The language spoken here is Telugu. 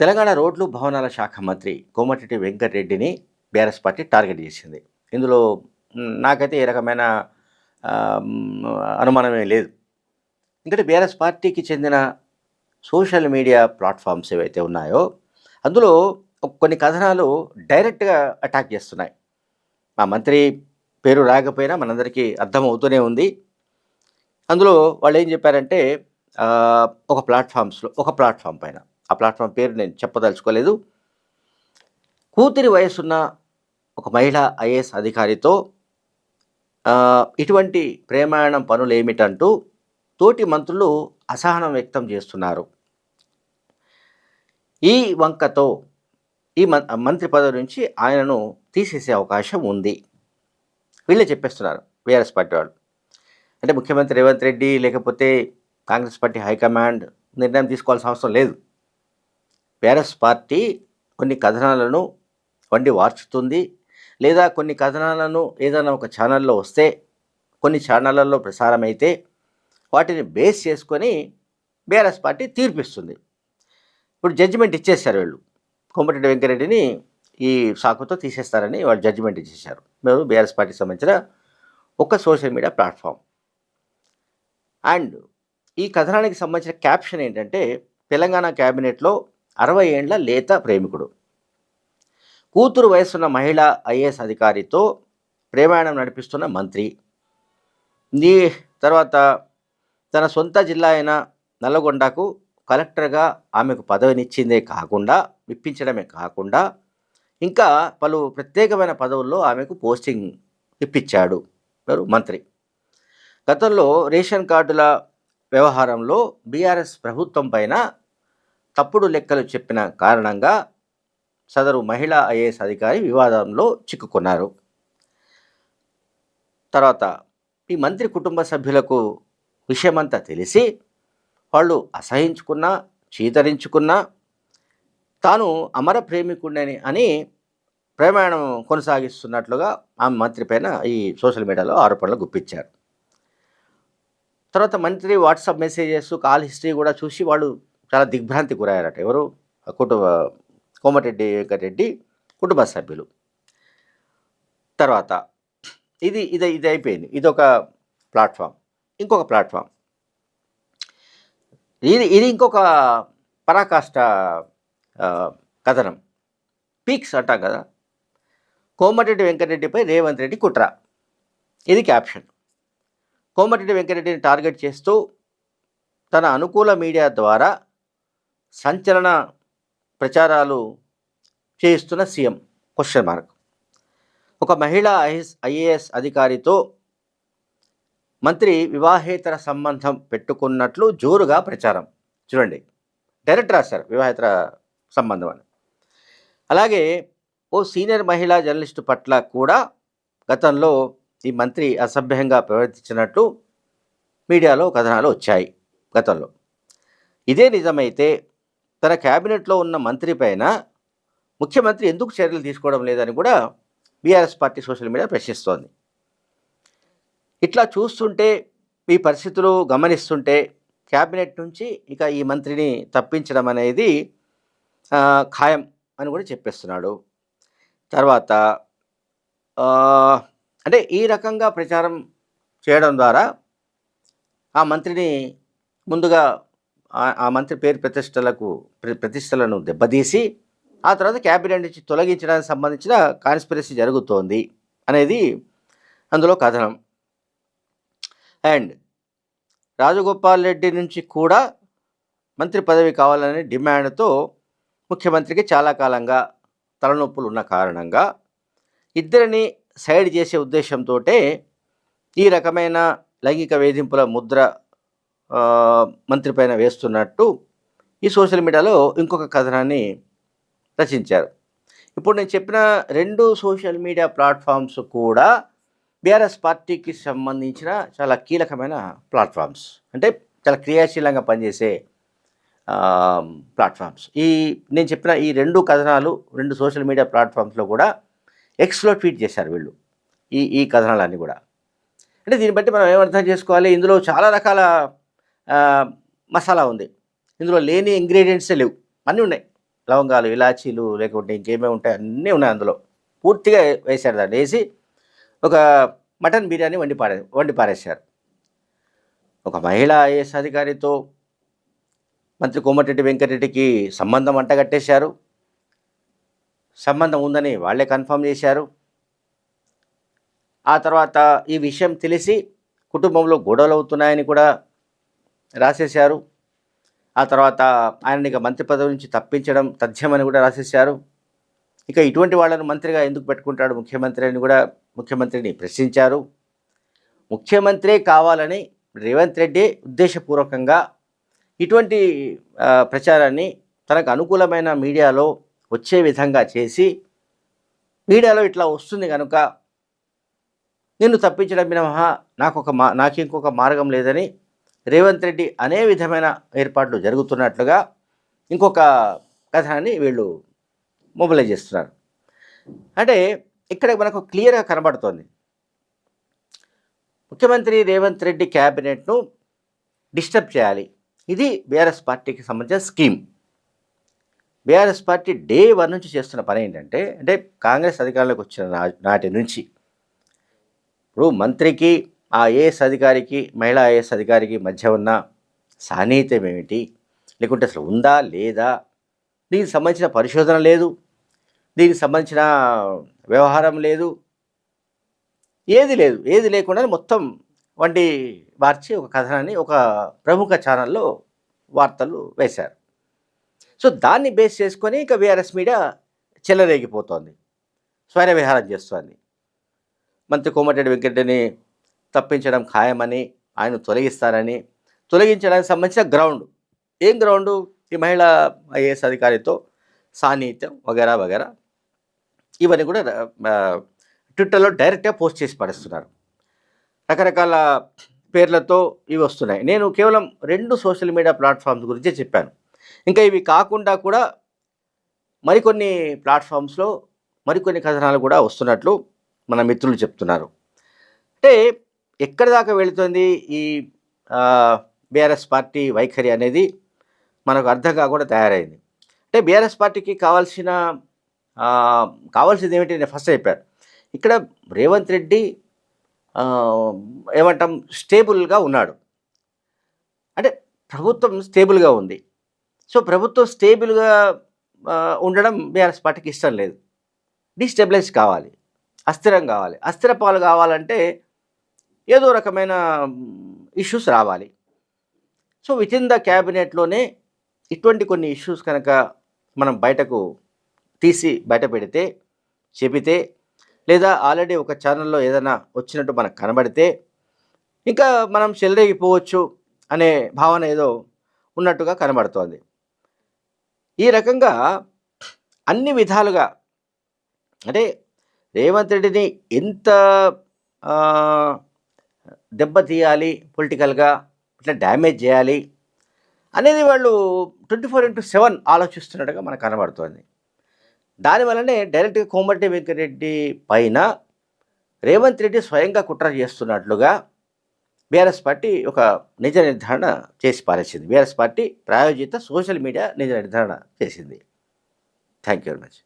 తెలంగాణ రోడ్లు భవనాల శాఖ మంత్రి కోమటిరెడ్డి వెంకటరెడ్డిని బీఆర్ఎస్ పార్టీ టార్గెట్ చేసింది. ఇందులో నాకైతే ఏ రకమైన అనుమానమే లేదు. ఎందుకంటే బీఆర్ఎస్ పార్టీకి చెందిన సోషల్ మీడియా ప్లాట్ఫామ్స్ ఏవైతే ఉన్నాయో అందులో కొన్ని కథనాలు డైరెక్ట్గా అటాక్ చేస్తున్నాయి. మా మంత్రి పేరు రాకపోయినా మనందరికీ అర్థమవుతూనే ఉంది. అందులో వాళ్ళు ఏం చెప్పారంటే ఒక ప్లాట్ఫామ్స్లో ఒక ప్లాట్ఫామ్ పైన ఆ ప్లాట్ఫామ్ పేరు నేను చెప్పదలుచుకోలేదు. కూతురి వయసున్న ఒక మహిళా ఐఏఎస్ అధికారితో ఇటువంటి ప్రేమాయణం పనులు ఏమిటంటూ తోటి మంత్రులు అసహనం వ్యక్తం చేస్తున్నారు. ఈ వంకతో ఈ మంత్రి పదవి నుంచి ఆయనను తీసేసే అవకాశం ఉంది. వీళ్ళే చెప్పేస్తున్నారు వీఆర్ఎస్ పార్టీ వాళ్ళు. అంటే ముఖ్యమంత్రి రేవంత్ రెడ్డి లేకపోతే కాంగ్రెస్ పార్టీ హైకమాండ్ నిర్ణయం తీసుకోవాల్సిన అవసరం లేదు. పేరస్ పార్టీ కొన్ని కథనాలను వండి వార్చుతుంది. లేదా కొన్ని కథనాలను ఏదైనా ఒక ఛానల్లో వస్తే కొన్ని ఛానళ్ళల్లో ప్రసారం అయితే వాటిని బేస్ చేసుకొని బీఆర్ఎస్ పార్టీ తీర్పిస్తుంది. ఇప్పుడు జడ్జిమెంట్ ఇచ్చేశారు వీళ్ళు. కోమటిరెడ్డి వెంకరెడ్డిని ఈ సాకుతో తీసేస్తారని వాళ్ళు జడ్జిమెంట్ ఇచ్చేశారు. మేము బీఆర్ఎస్ పార్టీకి సంబంధించిన ఒక సోషల్ మీడియా ప్లాట్ఫామ్. అండ్ ఈ కథనానికి సంబంధించిన క్యాప్షన్ ఏంటంటే తెలంగాణ క్యాబినెట్లో అరవై ఏండ్ల లేత ప్రేమికుడు. కూతురు వయసున్న మహిళా ఐఏఎస్ అధికారితో ప్రేమాయణం నడిపిస్తున్న మంత్రి. ఈ తర్వాత తన సొంత జిల్లా అయిన నల్లగొండకు కలెక్టర్గా ఆమెకు పదవినిచ్చిందే కాకుండా ఇప్పించడమే కాకుండా ఇంకా పలు ప్రత్యేకమైన పదవుల్లో ఆమెకు పోస్టింగ్ ఇప్పించాడు మంత్రి. గతంలో రేషన్ కార్డుల వ్యవహారంలో బీఆర్ఎస్ ప్రభుత్వం పైన తప్పుడు లెక్కలు చెప్పిన కారణంగా సదరు మహిళా ఐఏఎస్ అధికారి వివాదంలో చిక్కుకున్నారు. తర్వాత ఈ మంత్రి కుటుంబ సభ్యులకు విషయమంతా తెలిసి వాళ్ళు అసహించుకున్నా చీతరించుకున్నా తాను అమర ప్రేమికుడిని అని ప్రమాణం కొనసాగిస్తున్నట్లుగా ఆ మంత్రి పైన ఈ సోషల్ మీడియాలో ఆరోపణలు గుప్పించారు. తర్వాత మంత్రి వాట్సాప్ మెసేజెస్ కాల్ హిస్టరీ కూడా చూసి వాళ్ళు చాలా దిగ్భ్రాంతి గురయ్యారట. ఎవరు? కుటుంబ కోమటిరెడ్డి వెంకటరెడ్డి కుటుంబ సభ్యులు. తర్వాత ఇది ఇది ఇది అయిపోయింది. ఇది ఒక ప్లాట్ఫామ్. ఇంకొక ప్లాట్ఫామ్. ఇది ఇది ఇంకొక పరాకాష్ట కథనం. పీక్స్ అంటాం కదా? కోమటిరెడ్డి వెంకటరెడ్డిపై రేవంత్ రెడ్డి కుట్ర. ఇది క్యాప్షన్. కోమటిరెడ్డి వెంకటరెడ్డిని టార్గెట్ చేస్తూ తన అనుకూల మీడియా ద్వారా సంచలన ప్రచారాలు చేయిస్తున్న సీఎం? క్వశ్చన్ మార్క్ ఒక మహిళా ఐఎస్ ఐఏఎస్ అధికారితో మంత్రి వివాహేతర సంబంధం పెట్టుకున్నట్లు జోరుగా ప్రచారం. చూడండి. డైరెక్ట్ రాశారు వివాహేతర సంబంధం అని. అలాగే ఓ సీనియర్ మహిళా జర్నలిస్టు పట్ల కూడా గతంలో ఈ మంత్రి అసభ్యంగా ప్రవర్తించినట్టు మీడియాలో కథనాలు వచ్చాయి గతంలో. ఇదే నిజమైతే తన క్యాబినెట్లో ఉన్న మంత్రి పైన ముఖ్యమంత్రి ఎందుకు చర్యలు తీసుకోవడం లేదని కూడా బీఆర్ఎస్ పార్టీ సోషల్ మీడియా ప్రశ్నిస్తోంది. ఇట్లా చూస్తుంటే ఈ పరిస్థితులు గమనిస్తుంటే క్యాబినెట్ నుంచి ఇక ఈ మంత్రిని తప్పించడం అనేది ఖాయం అని కూడా చెప్పేస్తున్నాడు. తర్వాత అంటే ఈ రకంగా ప్రచారం చేయడం ద్వారా ఆ మంత్రిని ముందుగా ఆ- మంత్రి పేరు ప్రతిష్టలకు ప్రతిష్టలను దెబ్బతీసి ఆ తర్వాత క్యాబినెట్ నుంచి తొలగించడానికి సంబంధించిన కాన్స్పిరసీ జరుగుతోంది అనేది అందులో కథనం. అండ్ రాజగోపాల్ రెడ్డి నుంచి కూడా మంత్రి పదవి కావాలనే డిమాండ్తో ముఖ్యమంత్రికి చాలా కాలంగా తలనొప్పులు ఉన్న కారణంగా ఇద్దరిని సైడ్ చేసే ఉద్దేశంతో ఈ రకమైన లైంగిక వేధింపుల ముద్ర మంత్రి పైన వేస్తున్నట్టు ఈ సోషల్ మీడియాలో ఇంకొక కథనాన్ని రచించారు. ఇప్పుడు నేను చెప్పిన రెండు సోషల్ మీడియా ప్లాట్ఫామ్స్ కూడా బీఆర్ఎస్ పార్టీకి సంబంధించిన చాలా కీలకమైన ప్లాట్ఫామ్స్. అంటే చాలా క్రియాశీలంగా పనిచేసే ప్లాట్ఫామ్స్. ఈ నేను చెప్పిన ఈ రెండు కథనాలు రెండు సోషల్ మీడియా ప్లాట్ఫామ్స్లో కూడా ఎక్స్లో ట్వీట్ చేశారు వీళ్ళు. ఈ ఈ కథనాలన్నీ కూడా. అంటే దీన్ని బట్టి మనం ఏమర్థం చేసుకోవాలి? ఇందులో చాలా రకాల మసాలా ఉంది. ఇందులో లేని ఇంగ్రీడియంట్సే లేవు. అన్నీ ఉన్నాయి. లవంగాలు ఇలాచీలు లేకుంటే ఇంకేమేమి ఉంటాయి అన్నీ ఉన్నాయి అందులో. పూర్తిగా వేశారు దాన్ని. వేసి ఒక మటన్ బిర్యానీ వండి పారే వండి పారేశారు. ఒక మహిళా ఐఏఎస్ అధికారితో మంత్రి కోమటిరెడ్డి వెంకటరెడ్డికి సంబంధం అంటగట్టేశారు సంబంధం ఉందని వాళ్ళే కన్ఫర్మ్ చేశారు. ఆ తర్వాత ఈ విషయం తెలిసి కుటుంబంలో గొడవలు అవుతున్నాయని కూడా రాసేశారు. ఆ తర్వాత ఆయన ఇక మంత్రి పదవి నుంచి తప్పించడం తథ్యమని కూడా రాసేశారు. ఇక ఇటువంటి వాళ్ళను మంత్రిగా ఎందుకు పెట్టుకుంటాడు ముఖ్యమంత్రి అని కూడా ముఖ్యమంత్రిని ప్రశ్నించారు. ముఖ్యమంత్రే కావాలని రేవంత్ రెడ్డి ఉద్దేశపూర్వకంగా ఇటువంటి ప్రచారాన్ని తనకు అనుకూలమైన మీడియాలో వచ్చే విధంగా చేసి మీడియాలో ఇట్లా వస్తుంది కనుక నిన్ను తప్పించడం మినహా నాకు ఒక మా నాకు ఇంకొక మార్గం లేదని రేవంత్ రెడ్డి అనే విధమైన ఏర్పాట్లు జరుగుతున్నట్లుగా ఇంకొక కథనాన్ని వీళ్ళు మొబిలైజ్ చేస్తున్నారు. అంటే ఇక్కడ మనకు క్లియర్గా కనబడుతోంది. ముఖ్యమంత్రి రేవంత్ రెడ్డి క్యాబినెట్ను డిస్టర్బ్ చేయాలి. ఇది బీఆర్ఎస్ పార్టీకి సంబంధించిన scheme. BRS party day one నుంచి చేస్తున్న పని ఏంటంటే అంటే కాంగ్రెస్ అధికారంలోకి వచ్చిన నా- నాటి నుంచి ఇప్పుడు మంత్రికి ఆ ఐఏఎస్ అధికారికి మహిళా ఐఏఎస్ అధికారికి మధ్య ఉన్న సాన్నిహిత్యం ఏమిటి లేకుంటే అసలు ఉందా లేదా? దీనికి సంబంధించిన పరిశోధన లేదు. దీనికి సంబంధించిన వ్యవహారం లేదు. ఏది లేదు. ఏది లేకుండా మొత్తం వంటి మార్చి ఒక కథనాన్ని ఒక ప్రముఖ ఛానల్లో వార్తలు వేశారు. సో దాన్ని బేస్ చేసుకొని ఇక బీఆర్ఎస్ మీడియా చెల్లరేగిపోతోంది స్వైర విహారం చేస్తోంది. మంత్రి కోమటిరెడ్డి వెంకటరెడ్డిని తప్పించడం ఖాయమని ఆయన తొలగిస్తారని తొలగించడానికి సంబంధించిన గ్రౌండ్. ఏం గ్రౌండ్? ఈ మహిళా ఐఏఎస్ అధికారితో సాన్నిహిత్యం వగేరా వగేరా. ఇవన్నీ కూడా ట్విట్టర్లో డైరెక్ట్గా పోస్ట్ చేసి పడేస్తున్నారు. రకరకాల పేర్లతో ఇవి వస్తున్నాయి. నేను కేవలం రెండు సోషల్ మీడియా ప్లాట్ఫామ్స్ గురించే చెప్పాను. ఇంకా ఇవి కాకుండా కూడా మరికొన్ని ప్లాట్ఫామ్స్లో మరికొన్ని కథనాలు కూడా వస్తున్నట్లు మన మిత్రులు చెప్తున్నారు. అంటే ఎక్కడి దాకా వెళుతుంది ఈ బీఆర్ఎస్ పార్టీ వైఖరి అనేది మనకు అర్థం కాకుండా తయారైంది. అంటే బీఆర్ఎస్ పార్టీకి కావాల్సిన కావాల్సింది ఏమిటి నేను ఫస్ట్ చెప్పాను. ఇక్కడ రేవంత్ రెడ్డి ఏమంటాం స్టేబుల్గా ఉన్నాడు. అంటే ప్రభుత్వం స్టేబుల్గా ఉంది. సో ప్రభుత్వం స్టేబుల్గా ఉండడం బీఆర్ఎస్ పార్టీకి ఇష్టం లేదు. డిస్టెబిలైజ్ కావాలి. అస్థిరం కావాలి. అస్థిర పాలు కావాలంటే ఏదో రకమైన ఇష్యూస్ రావాలి. సో విత్ ఇన్ ద క్యాబినెట్లోనే ఇటువంటి కొన్ని ఇష్యూస్ కనుక మనం బయటకు తీసి బయట పెడితే చెబితే లేదా ఆల్రెడీ ఒక ఛానల్లో ఏదైనా వచ్చినట్టు మనకు కనబడితే ఇంకా మనం చెల్లరేగిపోవచ్చు అనే భావన ఏదో ఉన్నట్టుగా కనబడుతోంది. ఈ రకంగా అన్ని విధాలుగా అంటే రేవంత్ రెడ్డిని ఎంత దెబ్బతీయాలి పొలిటికల్గా ఇట్లా డ్యామేజ్ చేయాలి అనేది వాళ్ళు ట్వంటీ ఫోర్ ఇంటూ సెవెన్ ఆలోచిస్తున్నట్టుగా మనకు కనబడుతోంది. దానివల్లనే డైరెక్ట్గా కోమటి వెంకటరెడ్డి పైన రేవంత్ రెడ్డి స్వయంగా కుట్ర చేస్తున్నట్లుగా బీఆర్ఎస్ పార్టీ ఒక నిజ నిర్ధారణ చేసి పారేసింది. బీఆర్ఎస్ పార్టీ ప్రాయోజిత సోషల్ మీడియా నిజ నిర్ధారణ చేసింది. Thank you very much.